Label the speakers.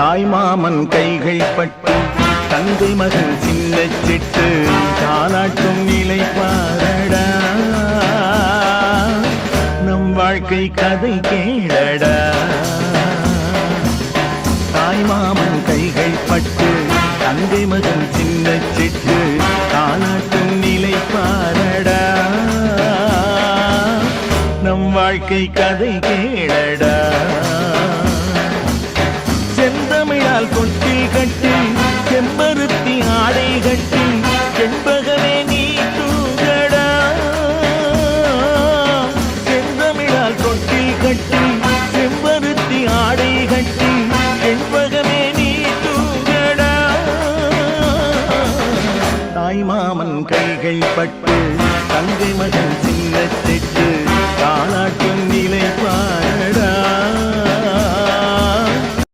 Speaker 1: தாய் மாமன் கைகள் பட்டு தந்தை மகன் சின்ன சிட்டு தானாட்டும் நிலை பாரடா. நம் வாழ்க்கை கதை கேளடா. தாய் மாமன் கைகள் பட்டு தந்தை மகன் சின்ன சிட்டு தானாட்டும் நிலை பாரடா. நம் வாழ்க்கை கதை கேளடா. செந்தமிழால் கொட்டில் கட்டி செம்பருத்தி ஆடை கட்டி செண்பகமே நீ தூங்கடா. செந்தமிழால் கொட்டில் கட்டி செம்பருத்தி ஆடை கட்டி செண்பகமே நீ தூங்கடா. தாய் மாமன் கைகள் பட்டு தங்கை மகன்